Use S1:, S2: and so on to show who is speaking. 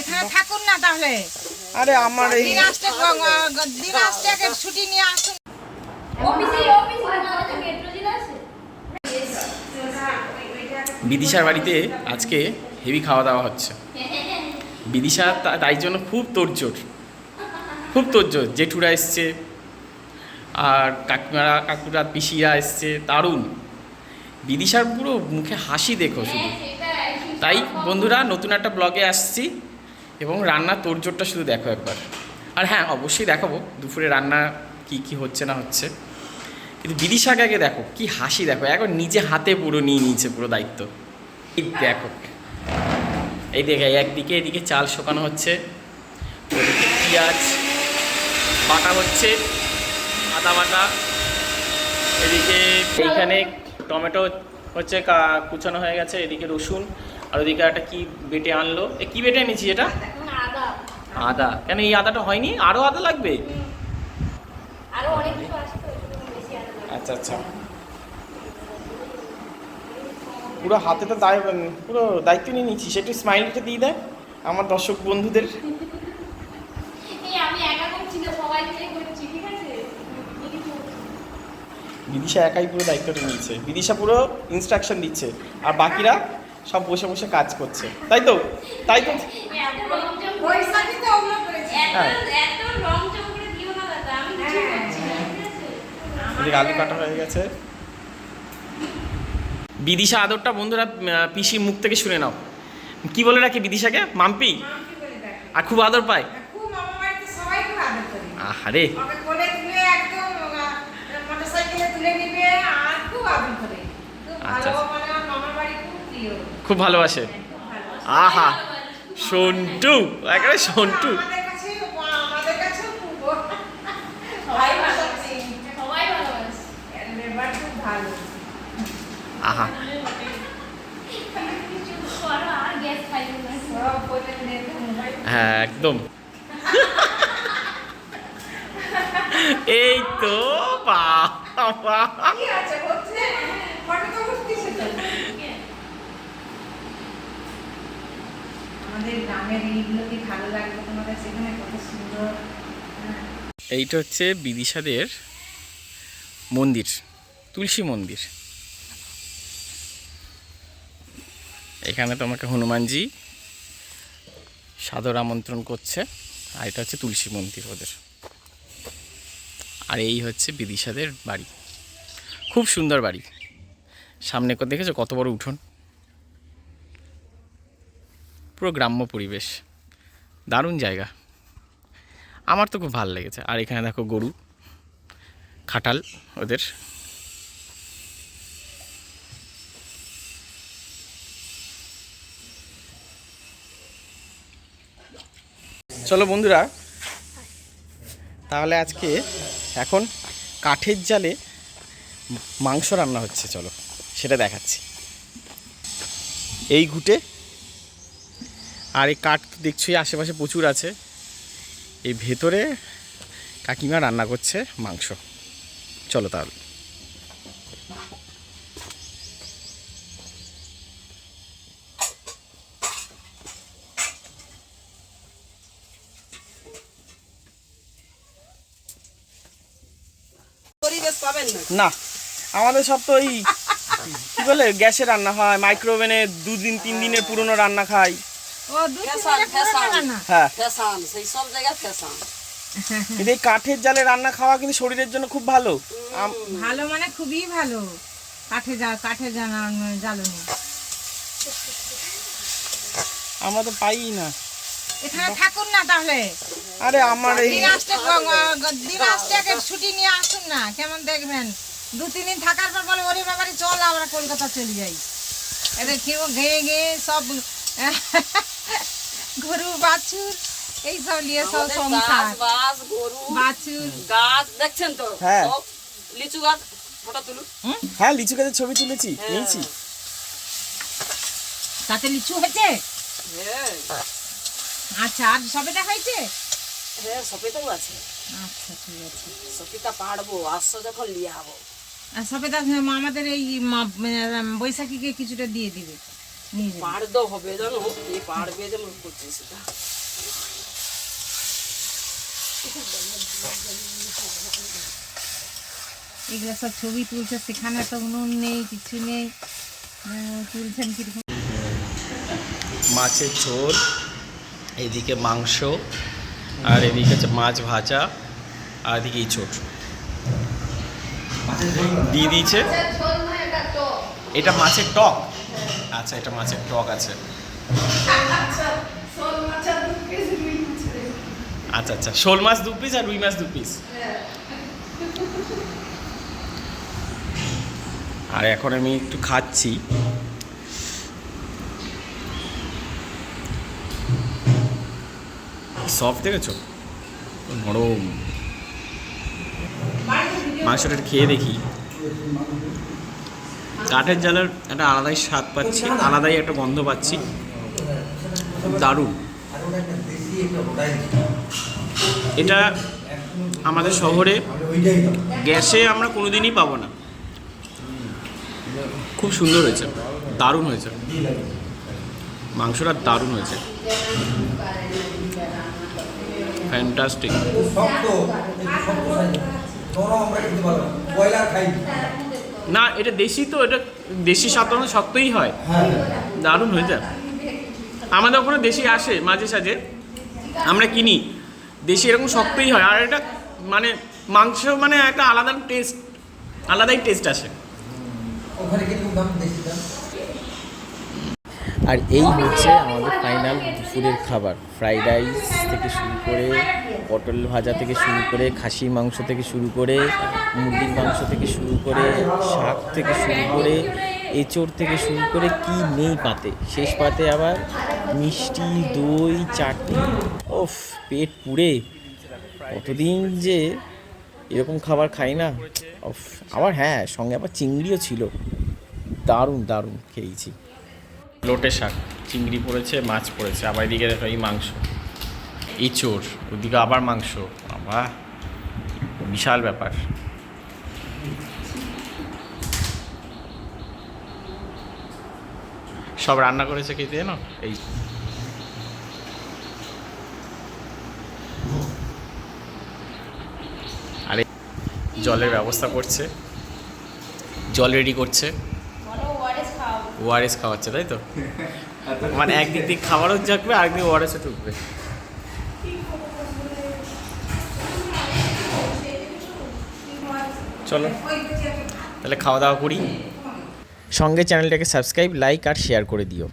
S1: এখানে থাকুন না তাহলে।
S2: আরে আমার এই
S1: দিন আসতে দিন আসতে আগে ছুটি নিয়ে আসুন।
S2: বিদিশার বাড়িতে আজকে হেভি খাওয়া দাওয়া হচ্ছে। বিদিশা তাই জন্য খুব তোড়জোড়। খুব তোড়জোড় জেঠুরা এসছে আর কাকিমারা কাকুরা পিসিরা এসছে দারুণ। বিদিশার পুরো মুখে হাসি দেখো শুধু। তাই বন্ধুরা নতুন একটা ব্লগে আসছি। এবং রান্নার তোড়জোড়টা শুধু দেখো একবার। আর হ্যাঁ অবশ্যই দেখাবো দুপুরে রান্না কি কি হচ্ছে না হচ্ছে। কিন্তু বিদিশাকে আগে দেখো, কি হাসি দেখো এখন নিজে হাতে পুরো নিয়ে নিয়েছে পুরো দায়িত্ব। এই দেখো। এই দেখে একদিকে এদিকে চাল শুকানো হচ্ছে পেঁয়াজ বাটা হচ্ছে, আদা বাটা, এদিকে এইখানে টমেটো হচ্ছে কুচানো হয়ে গেছে, এদিকে রসুন, আর ওদিকে একটা কি বেটে আনলো, এ কি বেটে এনেছি এটা?
S3: আদা।
S2: কেন এই আদাটা হয়নি? আরও আদা লাগবে। আচ্ছা আচ্ছা। পুরো হাতে তো দায় পুরো দায়িত্ব নিয়ে নিচ্ছি। সেটা স্মাইলটা দিয়ে দেয় আমার দর্শক বন্ধুদের। বিদিশা একাই পুরো দায়িত্বটা নিয়েছে। বিদিশা পুরো ইনস্ট্রাকশন দিচ্ছে। আর বাকিরা সব বসে বসে কাজ করছে। তাই তো? তাই তো? আলু কাটা হয়ে গেছে। বিদিশা আদরটা বন্ধুরা পিসির মুখ থেকে শুনে নাও। কি বলে রাখি বিদিশাকে? মাম্পি। আর খুব আদর পায়?
S1: খুব মামা বাড়িতে সবাই খুব আদর করে
S2: আহারে।
S1: ওকে কোলে তুলে একদম মোটরসাইকেলে তুলে নিবে আর খুব আদর করে খুব
S2: আচ্ছা,
S1: খুব
S2: ভালোবাসে। আহা সন্টু একেবারে সন্টু। আহা। হ্যাঁ একদম। এই তো বাবা
S1: কি আছে হচ্ছে ফটো তো উঠতেছে তো আমাদের গ্রামের এইগুলো কি ভালো লাগবে তোমাদের সেখানে কত সুন্দর? হ্যাঁ।
S2: এইটা হচ্ছে বিদিশাদের মন্দির, তুলসী মন্দির। এখানে তোমাকে হনুমানজি সাদর আমন্ত্রণ করছে, আর এটা হচ্ছে তুলসী মন্দির ওদের। আর এই হচ্ছে বিদিশাদের বাড়ি। খুব সুন্দর বাড়ি। সামনে দেখেছ কত বড় উঠোন? পুরো গ্রাম্য পরিবেশ। দারুণ জায়গা। আমার তো খুব ভালো লেগেছে। আর এখানে দেখো গরু, খাটাল ওদের। চলো বন্ধুরা, তাহলে আজকে এখন কাঠের জালে মাংস রান্না হচ্ছে, চলো সেটা দেখাচ্ছি। এই ঘুটে আর এই কাঠ দেখছি আশেপাশে প্রচুর আছে। এই ভেতরে কাকিমা রান্না করছে মাংস। চলো তাহলে।
S4: না।
S2: আমাদের সব তো ওই কি বলে গ্যাসে রান্না হয় মাইক্রোওভেনে দুদিন তিন দিনের পুরনো রান্না খাই। হ্যাঁ। কিন্তু এই কাঠের জালে রান্না খাওয়া কিন্তু শরীরের জন্য খুব ভালো।
S1: ভালো মানে খুবই ভালো। কাঠে যা কাঠে জ্বালানো
S2: আমরা তো পাই না।
S1: এখানে থাকুন না তাহলে।
S2: আরে আমার এই
S1: দিন আসতে ছুটি নিয়ে আসুন না কেমন দেখবেন? দু তিন দিন থাকার পর বলে ওরে বাবারে চল আমরা কলকাতা চলে যাই। এদের কেউ গেয়ে গেয়ে সব গরু বাছুর এই সব নিয়ে সব সংসার।
S4: বাস গরু
S1: বাছুর।
S4: গাছ দেখছেন তো?
S2: হ্যাঁ।
S4: লিচু গাছ ফটো তুলুন।
S2: হ্যাঁ লিচু গাছের ছবি তুলেছি নিয়েছি।
S1: তাতে লিচু হয়েছে?
S4: হ্যাঁ।
S1: আচ্ছা আর সবেটা হয়েছে?
S4: হ্যাঁ সফেদাও আছে।
S1: আচ্ছা ঠিক আছে।
S4: সফিতা পাড়বো আসছো যখন লিয়ে আবো।
S1: আর সবেদা আমাদের এই মানে বৈশাখীকে কিছুটা দিয়ে দিবে। যাবে।
S4: হবে জানো? এই পাড়বে যেমন করছে সেটা?
S1: এগুলো সব ছবি তুলছে সেখানে তো উনুন নেই কিছু নেই। তুলছেন কীরকম?
S2: মাছের ঝোল এদিকে মাংস আর এদিকে হচ্ছে মাছ ভাজা আর এদিকে ইঁচড়। দিয়ে দিয়েছে। এটা মাছের টক। আচ্ছা এটা মাছের টক আছে। আচ্ছা আচ্ছা শোল মাছ দু পিস আর রুই মাছ দু পিস আর এখন আমি একটু খাচ্ছি। সফট দেখেছ? নরম। মাংসটা খেয়ে দেখি। কাঠের জালের একটা আলাদাই স্বাদ পাচ্ছি, আলাদাই একটা গন্ধ পাচ্ছি। দারুণ। এটা আমাদের শহরে গ্যাসে আমরা কোনোদিনই পাবো না। খুব সুন্দর হয়েছে, দারুণ হয়েছে। মাংসটা দারুণ হয়েছে। ফ্যান্টাস্টিক
S5: না
S2: এটা দেশি তো এটা দেশি সাধারণ সত্যই হয়।
S5: হ্যাঁ।
S2: দারুণ হয়ে যায়। আমাদের ওখানে দেশি আসে মাঝে সাঝে আমরা কিনি। দেশি এরকম শক্তই হয়। আর এটা মানে মাংস মানে একটা আলাদা টেস্ট আলাদাই টেস্ট আসে।
S5: ওখানে কিন্তু
S2: আর এই হচ্ছে আমাদের ফাইনাল দুপুরের খাবার। ফ্রাইড রাইস থেকে শুরু করে পটল ভাজা থেকে শুরু করে খাসির মাংস থেকে শুরু করে মুরগির মাংস থেকে শুরু করে শাক থেকে শুরু করে এঁচড় থেকে শুরু করে কি নেই পাতে। শেষ পাতে আবার মিষ্টি, দই, চাটনি। ওফ, পেট পুড়ে। কতদিন যে এরকম খাবার খাই না। আবার হ্যাঁ সঙ্গে আবার চিংড়িও ছিল। দারুণ দারুণ খেয়েছি। লোটে শাক, চিংড়ি পড়েছে, মাছ পড়েছে, আবার এদিকে দেখো এই মাংস। ইঁচড় ওদিকে আবার মাংস। বাবা, বিশাল ব্যাপার। সব রান্না করেছে খেতে জানো? এই। আরে, জলের ব্যবস্থা করছে। জল রেডি করছে। ওআরএস খাওয়াচ্ছে তাই তো? মানে একদিক দিয়ে খাবারও জাগবে আরেকদিকে ওআরএসও ঢুকবে। চলো তাহলে খাওয়া দাওয়া করি। সঙ্গে চ্যানেলটাকে সাবস্ক্রাইব লাইক আর শেয়ার করে দিও।